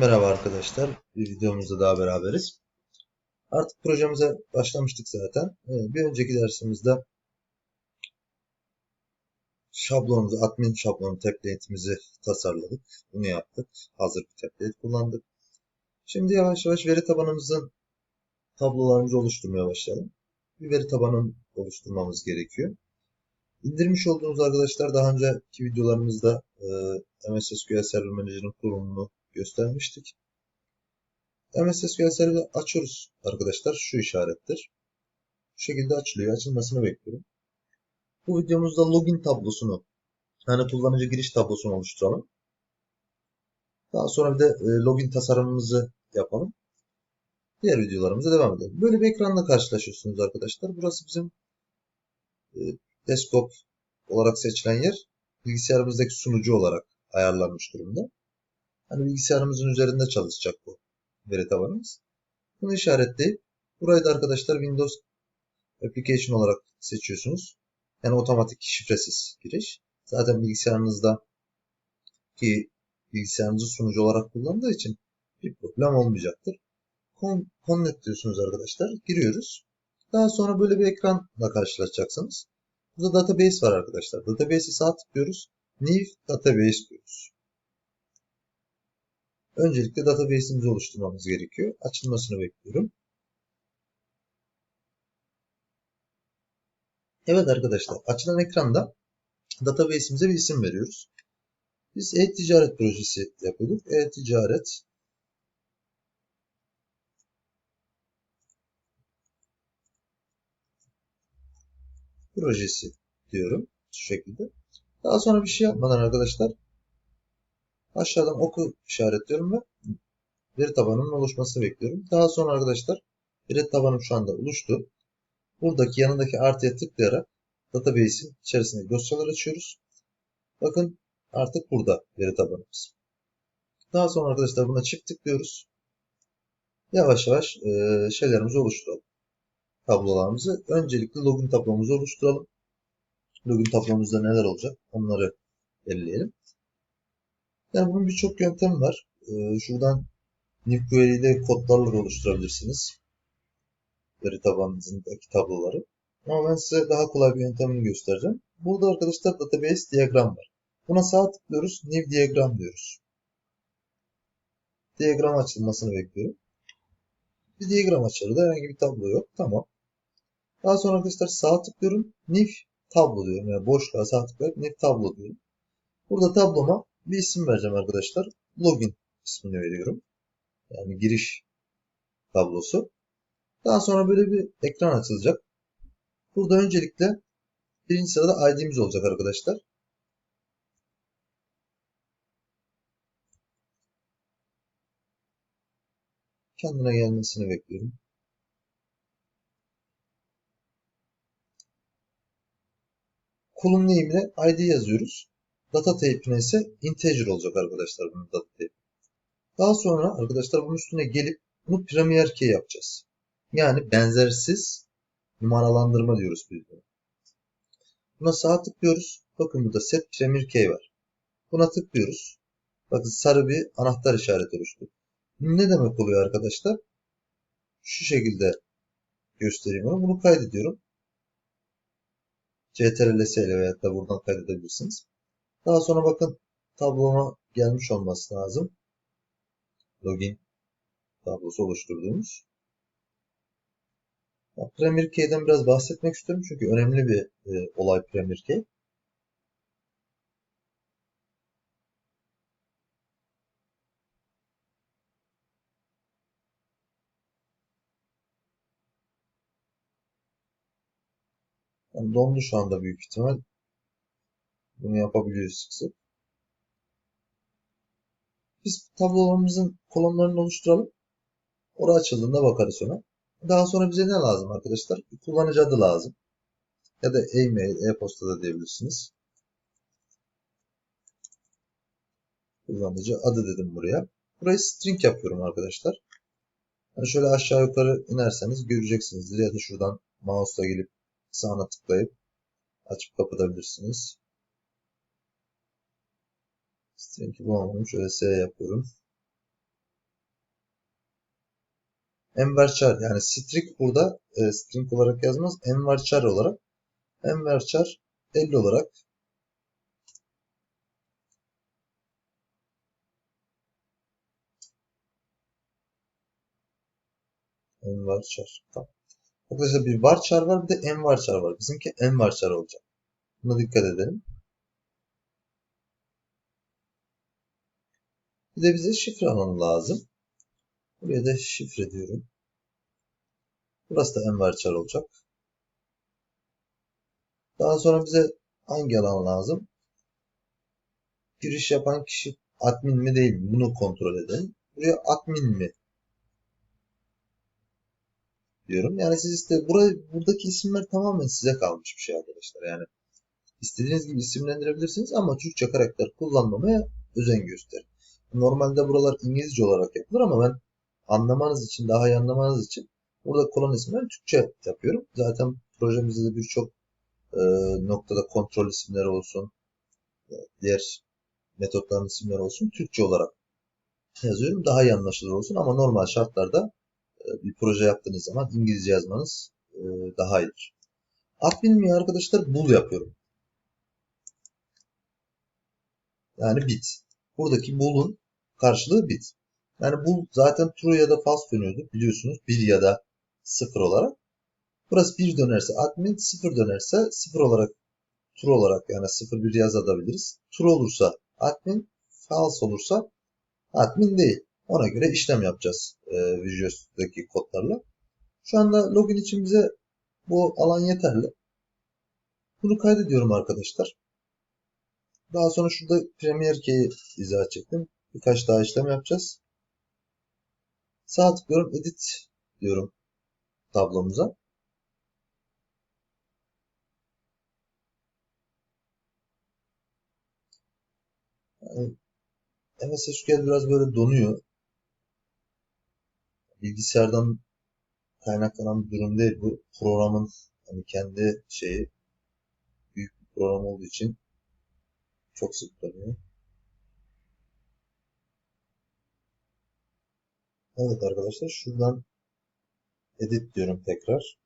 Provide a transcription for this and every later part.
Merhaba arkadaşlar. Bir videomuzda daha beraberiz. Artık projemize başlamıştık zaten. Ee, Bir önceki dersimizde şablonumuzu, admin şablonu template'imizi tasarladık. Bunu yaptık. Hazır bir template kullandık. Şimdi yavaş yavaş veri tabanımızın tablolarımızı oluşturmaya başlayalım. Bir veri tabanı oluşturmamız gerekiyor. İndirmiş olduğunuz arkadaşlar daha önceki videolarımızda e, MS SQL Server Manager'ın kurulumunu göstermiştik. MS SQL Server'ı açıyoruz arkadaşlar. Şu işarettir. Bu şekilde açılıyor. Açılmasını bekliyorum. Bu videomuzda login tablosunu yani kullanıcı giriş tablosunu oluşturalım. Daha sonra bir de e, login tasarımımızı yapalım. Diğer videolarımıza devam edelim. Böyle bir ekranla karşılaşıyorsunuz arkadaşlar. Burası bizim e, desktop olarak seçilen yer bilgisayarımızdaki sunucu olarak ayarlanmış durumda. Hani bilgisayarımızın üzerinde çalışacak bu veri tabanımız. Bunu işaretleyip burayı da arkadaşlar Windows Application olarak seçiyorsunuz. Yani otomatik şifresiz giriş. Zaten bilgisayarınızda ki bilgisayarınızı sunucu olarak kullandığı için bir problem olmayacaktır. Connect diyorsunuz arkadaşlar. Giriyoruz. Daha sonra böyle bir ekranla karşılaşacaksınız. Burada database var arkadaşlar. Database'i sağ tıklıyoruz. New Database diyoruz. Öncelikle database'imizi oluşturmamız gerekiyor. Açılmasını bekliyorum. Evet arkadaşlar açılan ekranda database'imize bir isim veriyoruz. Biz e-ticaret projesi yapıyorduk. E-ticaret projesi diyorum. Şu şekilde. Daha sonra bir şey yapmadan arkadaşlar aşağıdan oku işaretliyorum ve veri tabanının oluşmasını bekliyorum. Daha sonra arkadaşlar veri tabanım şu anda oluştu. Buradaki yanındaki artıya tıklayarak database'in içerisinde dosyalar açıyoruz. Bakın artık burada veri tabanımız. Daha sonra arkadaşlar buna çift tıklıyoruz. Yavaş yavaş e, şeylerimizi oluşturalım. Tablolarımızı. Öncelikle login tablomuzu oluşturalım. Login tablomuzda neler olacak onları belirleyelim. Yani bunun birçok yöntemi var. Ee, şuradan NewQuery'de kodlarla oluşturabilirsiniz. Veri tabanınızdaki tabloları. Ama ben size daha kolay bir yöntemini göstereceğim. Burada arkadaşlar database diyagram var. Buna sağ tıklıyoruz. New diyagram diyoruz. Diyagram açılmasını bekliyorum. Bir diyagram açıldı. Herhangi bir tablo yok. Tamam. Daha sonra arkadaşlar sağ tıklıyorum. New tablo diyorum. Yani boşluğa sağ tıklayıp new tablo diyorum. Burada tabloma bir isim vereceğim arkadaşlar. Login ismini veriyorum. Yani giriş tablosu. Daha sonra böyle bir ekran açılacak. Burada öncelikle birinci sırada ID'miz olacak arkadaşlar. Kendine gelmesini bekliyorum. Kolum name'ine ID yazıyoruz. Data type'ine ise integer olacak arkadaşlar bunun data type. Daha sonra arkadaşlar bunun üstüne gelip bunu premier key yapacağız. Yani benzersiz numaralandırma diyoruz biz buna. Buna sağ tıklıyoruz. Bakın burada set premier key var. Buna tıklıyoruz. Bakın sarı bir anahtar işareti oluştu. Ne demek oluyor arkadaşlar? Şu şekilde göstereyim onu. Bunu kaydediyorum. CTRL-S ile veya da buradan kaydedebilirsiniz. Daha sonra bakın tabloma gelmiş olması lazım. Login tablosu oluşturduğumuz. Premier Key'den biraz bahsetmek istiyorum çünkü önemli bir e, olay Premier Key. Yani dondu şu anda büyük ihtimal. Bunu yapabiliyoruz sık sık. Biz tablolarımızın kolonlarını oluşturalım. Orası açıldığında bakarız ona. Daha sonra bize ne lazım arkadaşlar? Bir kullanıcı adı lazım. Ya da e-mail, e-posta da diyebilirsiniz. Kullanıcı adı dedim buraya. Burayı string yapıyorum arkadaşlar. Yani şöyle aşağı yukarı inerseniz göreceksinizdir. Ya da şuradan mouse'la gelip sağına tıklayıp açıp kapatabilirsiniz. String'i bulamadım. Şöyle S yapıyorum. Enver Char yani string burada e, string olarak yazmaz. Enver Char olarak Enver Char 50 olarak Enver Char. Tamam. Arkadaşlar bir var char var bir de envar char var. Bizimki envar char olacak. Buna dikkat edelim. Bir de bize şifre alanı lazım. Buraya da şifre diyorum. Burası da envar char olacak. Daha sonra bize hangi alan lazım? Giriş yapan kişi admin mi değil mi? Bunu kontrol edelim. Buraya admin mi diyorum. Yani siz işte burayı, buradaki isimler tamamen size kalmış bir şey arkadaşlar. Yani istediğiniz gibi isimlendirebilirsiniz ama Türkçe karakter kullanmamaya özen gösterin. Normalde buralar İngilizce olarak yapılır ama ben anlamanız için, daha iyi anlamanız için burada kullanım isimleri Türkçe yapıyorum. Zaten projemizde de birçok e, noktada kontrol isimleri olsun, e, diğer metotların isimleri olsun Türkçe olarak yazıyorum. Daha iyi anlaşılır olsun ama normal şartlarda e, bir proje yaptığınız zaman İngilizce yazmanız e, daha iyidir. Admin mi arkadaşlar bool yapıyorum. Yani bit. Buradaki bool'un karşılığı bit. Yani bool zaten true ya da false dönüyordu biliyorsunuz 1 ya da 0 olarak. Burası 1 dönerse admin 0 dönerse 0 olarak true olarak yani 0 1 yazabiliriz. True olursa admin false olursa admin değil. Ona göre işlem yapacağız e, Visual'daki kodlarla. Şu anda login için bize bu alan yeterli. Bunu kaydediyorum arkadaşlar. Daha sonra şurada Premier Key'i izah çektim. Birkaç daha işlem yapacağız. Sağ tıklıyorum. Edit diyorum tablomuza. Yani MS SQL biraz böyle donuyor bilgisayardan kaynaklanan bir durum değil. Bu programın hani kendi şeyi büyük bir program olduğu için çok sık dönüyor. Evet arkadaşlar şuradan edit diyorum tekrar.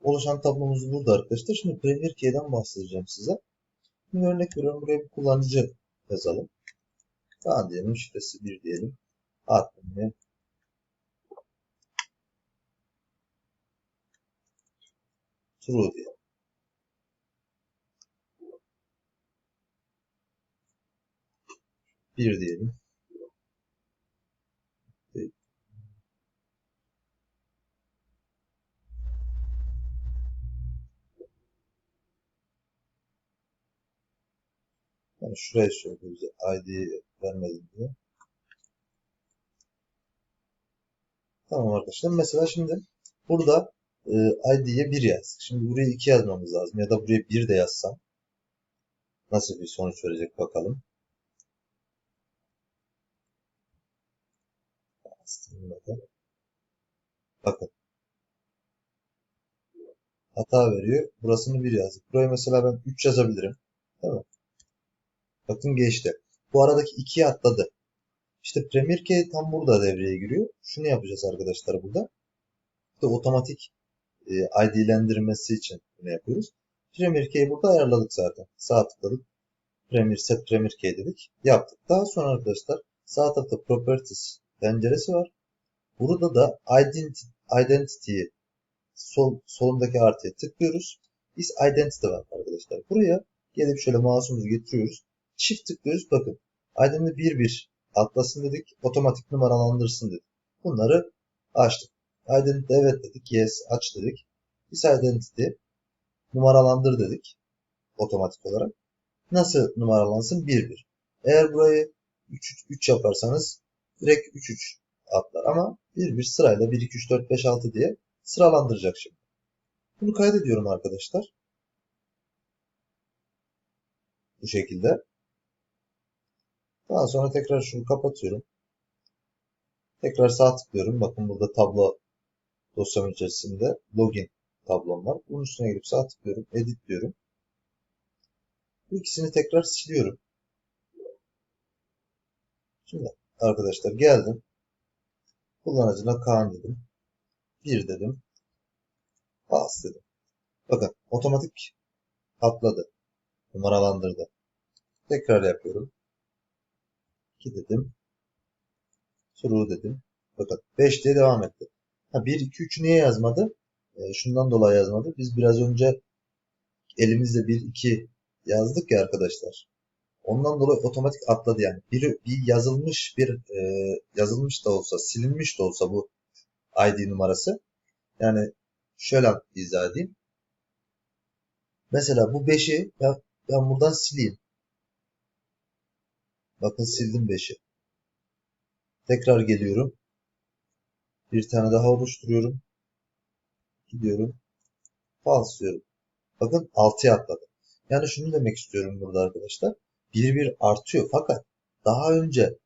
Oluşan tablomuz burada arkadaşlar. Şimdi Premier Key'den bahsedeceğim size. Şimdi örnek veriyorum buraya bir kullanıcı yazalım. Daha diyelim şifresi 1 diyelim. Admin'e true diyelim. 1 diyelim. Yani şuraya söylüyoruz. ID vermedim diye. Tamam arkadaşlar. Mesela şimdi burada e, ID'ye 1 yazdık. Şimdi buraya 2 yazmamız lazım. Ya da buraya 1 de yazsam nasıl bir sonuç verecek bakalım. Bakın. Hata veriyor. Burasını 1 yazdık. Buraya mesela ben 3 yazabilirim. Değil mi? Bakın geçti. Bu aradaki 2'yi atladı. İşte Premier Key tam burada devreye giriyor. Şunu yapacağız arkadaşlar burada. İşte otomatik e, ID'lendirmesi için bunu yapıyoruz. Premier Key'i burada ayarladık zaten. Sağ tıkladık. Premier Set Premier Key dedik. Yaptık. Daha sonra arkadaşlar sağ tarafta Properties penceresi var. Burada da Identity, Identity'yi sol, solundaki artıya tıklıyoruz. Biz Identity var arkadaşlar. Buraya gelip şöyle mouse'umuzu getiriyoruz. Çift tıklıyoruz. Bakın Identity 1.1 atlasın dedik. Otomatik numaralandırsın dedik. Bunları açtık. Identity evet dedik. Yes aç dedik. Biz identity numaralandır dedik. Otomatik olarak. Nasıl numaralansın? 1-1. Eğer burayı 3-3 yaparsanız direkt 3-3 atlar. Ama 1-1 sırayla 1-2-3-4-5-6 diye sıralandıracak şimdi. Bunu kaydediyorum arkadaşlar. Bu şekilde. Daha sonra tekrar şunu kapatıyorum. Tekrar sağ tıklıyorum. Bakın burada tablo dosyam içerisinde login tablom var. Bunun üstüne gelip sağ tıklıyorum. Edit diyorum. Bu ikisini tekrar siliyorum. Şimdi arkadaşlar geldim. Kullanıcına Kaan dedim. 1 dedim. Bas dedim. Bakın otomatik atladı. Numaralandırdı. Tekrar yapıyorum. 2 dedim. True dedim. Bakın 5 diye devam etti. Ha 1, 2, 3'ü niye yazmadı? E, şundan dolayı yazmadı. Biz biraz önce elimizde 1, 2 yazdık ya arkadaşlar. Ondan dolayı otomatik atladı yani. Bir, bir yazılmış bir e, yazılmış da olsa silinmiş de olsa bu ID numarası. Yani şöyle izah edeyim. Mesela bu 5'i ben, ben buradan sileyim. Bakın sildim 5'i. Tekrar geliyorum. Bir tane daha oluşturuyorum. Gidiyorum. False. Bakın 6'ya atladı. Yani şunu demek istiyorum burada arkadaşlar. Bir bir artıyor fakat daha önce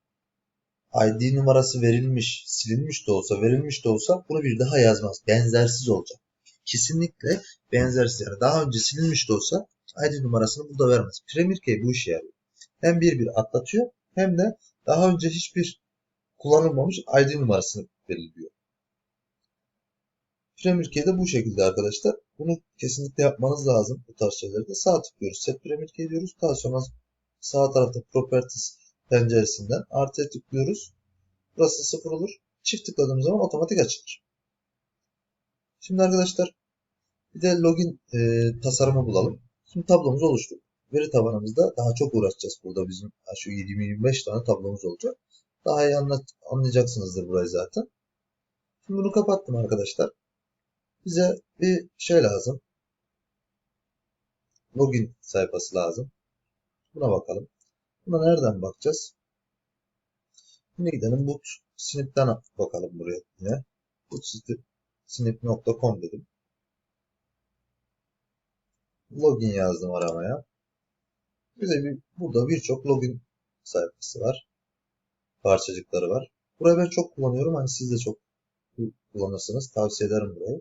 ID numarası verilmiş, silinmiş de olsa, verilmiş de olsa bunu bir daha yazmaz. Benzersiz olacak. Kesinlikle benzersiz. Yani daha önce silinmiş de olsa ID numarasını burada vermez. Premier Key bu işe yarıyor. Hem bir bir atlatıyor hem de daha önce hiçbir kullanılmamış ID numarasını belirliyor. Premier Key de bu şekilde arkadaşlar. Bunu kesinlikle yapmanız lazım bu tarz şeylerde. Sağ tıklıyoruz. Set Premier Key diyoruz. Daha sonra sağ tarafta Properties penceresinden artıya tıklıyoruz. Burası sıfır olur. Çift tıkladığımız zaman otomatik açılır. Şimdi arkadaşlar bir de login e, tasarımı bulalım. Şimdi tablomuzu oluşturduk. Veri tabanımızda daha çok uğraşacağız burada bizim şu 20-25 tane tablomuz olacak. Daha iyi anlat, anlayacaksınızdır burayı zaten. Şimdi bunu kapattım arkadaşlar. Bize bir şey lazım. Login sayfası lazım. Buna bakalım. Buna nereden bakacağız? Yine gidelim boot snip'ten bakalım buraya yine. bootsnip.com dedim. Login yazdım aramaya. Bize bir, burada birçok login sayfası var. Parçacıkları var. Burayı ben çok kullanıyorum. Hani siz de çok kullanırsınız. Tavsiye ederim burayı.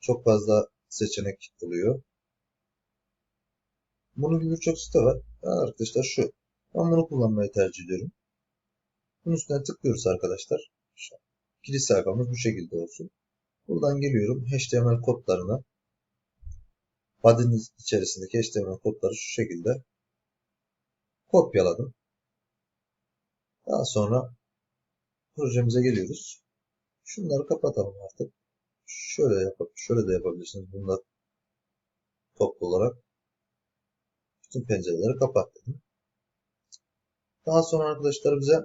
Çok fazla seçenek oluyor. Bunun gibi birçok site var. Arkadaşlar şu. Ben bunu kullanmayı tercih ediyorum. Bunun üstüne tıklıyoruz arkadaşlar. Giriş sayfamız bu şekilde olsun. Buradan geliyorum. HTML kodlarını body'nin içerisindeki HTML kodları şu şekilde kopyaladım. Daha sonra projemize geliyoruz. Şunları kapatalım artık. Şöyle yapıp şöyle de yapabilirsiniz. Bunlar toplu olarak bütün pencereleri kapat dedim. Daha sonra arkadaşlar bize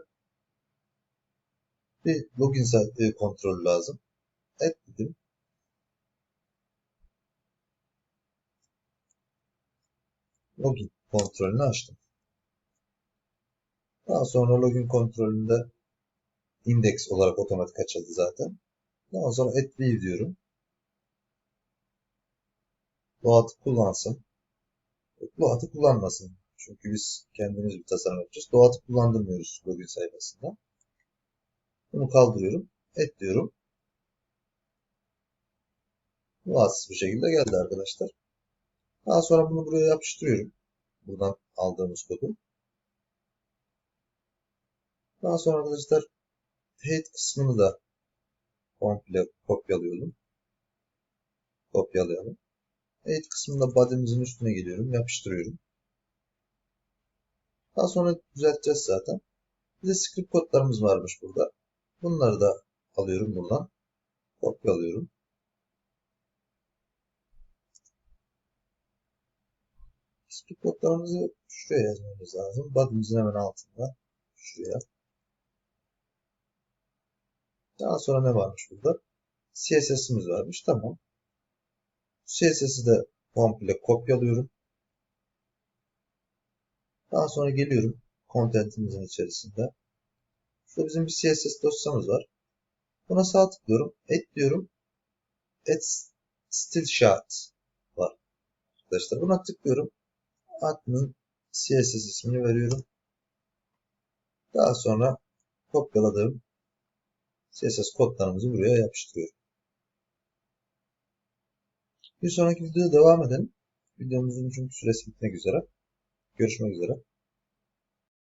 bir login sayfayı kontrol lazım. Et dedim. Login kontrolünü açtım. Daha sonra login kontrolünde index olarak otomatik açıldı zaten. Daha sonra add view diyorum. Load'ı kullansın. Load'ı kullanmasın. Çünkü biz kendimiz bir tasarım yapacağız. Load'ı kullandırmıyoruz login sayfasında. Bunu kaldırıyorum. Et diyorum. Loadsız bir şekilde geldi arkadaşlar. Daha sonra bunu buraya yapıştırıyorum. Buradan aldığımız kodu. Daha sonra arkadaşlar head kısmını da komple kopyalıyorum. Kopyalayalım. Head kısmında body'mizin üstüne geliyorum. Yapıştırıyorum. Daha sonra düzelteceğiz zaten. Bir de script kodlarımız varmış burada. Bunları da alıyorum buradan. Kopyalıyorum. Script kodlarımızı şuraya yazmamız lazım. Body'mizin hemen altında. Şuraya. Daha sonra ne varmış burada? CSS'imiz varmış. Tamam. CSS'i de komple kopyalıyorum. Daha sonra geliyorum contentimizin içerisinde. Şurada bizim bir CSS dosyamız var. Buna sağ tıklıyorum. Add diyorum. Add still shot var. Arkadaşlar buna tıklıyorum. Admin CSS ismini veriyorum. Daha sonra kopyaladığım CSS kodlarımızı buraya yapıştırıyorum. Bir sonraki videoda devam edelim. Videomuzun çünkü süresi bitmek üzere. Görüşmek üzere.